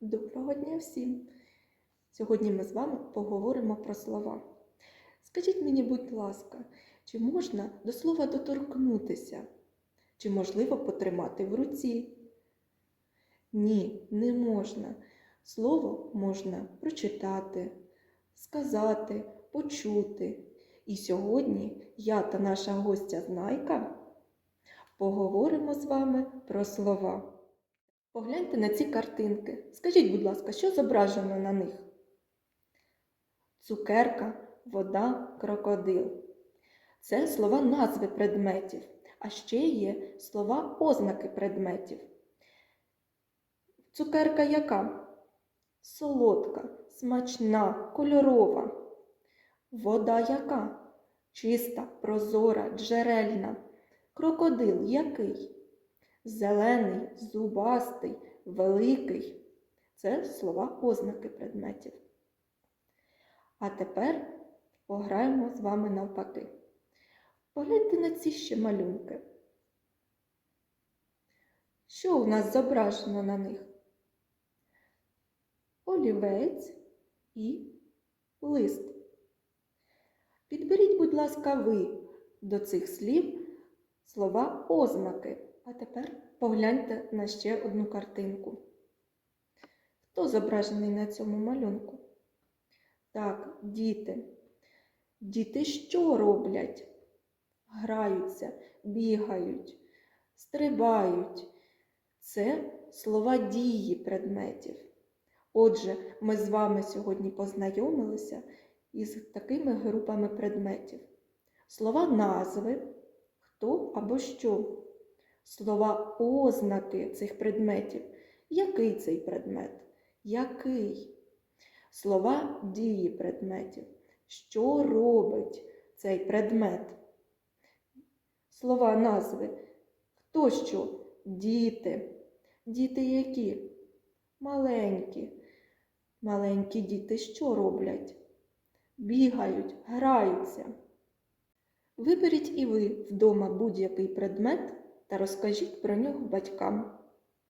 Доброго дня всім! Сьогодні ми з вами поговоримо про слова. Скажіть мені, будь ласка, чи можна до слова доторкнутися? Чи можливо потримати в руці? Ні, не можна. Слово можна прочитати, сказати, почути. І сьогодні я та наша гостя Знайка поговоримо з вами про слова. Погляньте на ці картинки. Скажіть, будь ласка, що зображено на них? Цукерка, вода, крокодил. Це слова назви предметів, а ще є слова ознаки предметів. Цукерка яка? Солодка, смачна, кольорова. Вода яка? Чиста, прозора, джерельна. Крокодил який? Зелений, зубастий, великий. Це слова ознаки предметів. А тепер пограємо з вами навпаки. Погляньте на ці ще малюнки. Що у нас зображено на них? Олівець і лист. Підберіть, будь ласка, ви до цих слів слова ознаки. А тепер погляньте на ще одну картинку. Хто зображений на цьому малюнку? Так, діти. Діти що роблять? Граються, бігають, стрибають. Це слова дії предметів. Отже, ми з вами сьогодні познайомилися із такими групами предметів. Слова назви, хто або що. Слова ознаки цих предметів. Який цей предмет? Який? Слова дії предметів. Що робить цей предмет? Слова назви. Хто що? Діти. Діти які? Маленькі. Маленькі діти що роблять? Бігають, граються. Виберіть і ви вдома будь-який предмет та розкажіть про нього батькам.